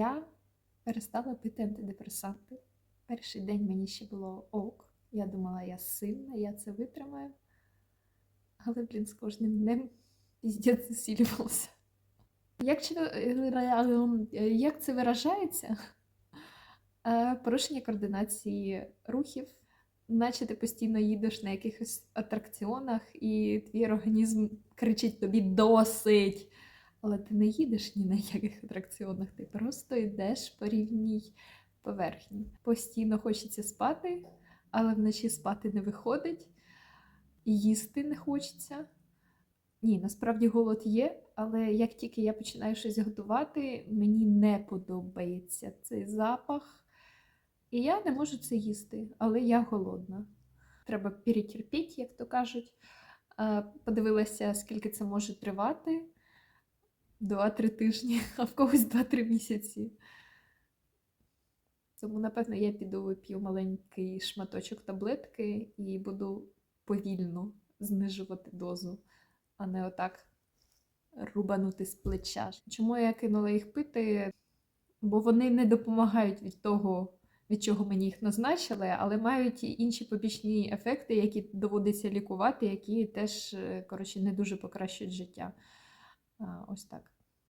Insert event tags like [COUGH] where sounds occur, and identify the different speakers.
Speaker 1: Я перестала пити антидепресанти. Перший день мені ще було ок. Я думала, я сильна, я це витримаю. Але, блін, з кожним днем піздець засилювався. Як, як це виражається? Е, Порушення координації рухів, наче ти постійно їдеш на якихось атракціонах, і твій організм кричить тобі досить. Але ти не їдеш ні на яких атракціонах, ти просто йдеш по рівній поверхні. Постійно хочеться спати, але вночі спати не виходить, їсти не хочеться. Ні, насправді голод є, але як тільки я починаю щось готувати, мені не подобається цей запах. І я не можу це їсти, але я голодна. Треба перетерпіти, як то кажуть. Е, Подивилася, скільки це може тривати. 2-3 тижні, [LAUGHS] а в когось 2-3 місяці. Тому, напевно, я піду вип'ю маленький шматочок таблетки і буду повільно знижувати дозу, а не отак рубанути з плеча. Чому я кинула їх пити? Бо вони не допомагають від того, від чого мені їх назначили, але мають інші побічні ефекти, які доводиться лікувати, які теж, е, коротше, не дуже покращують життя. Ось так.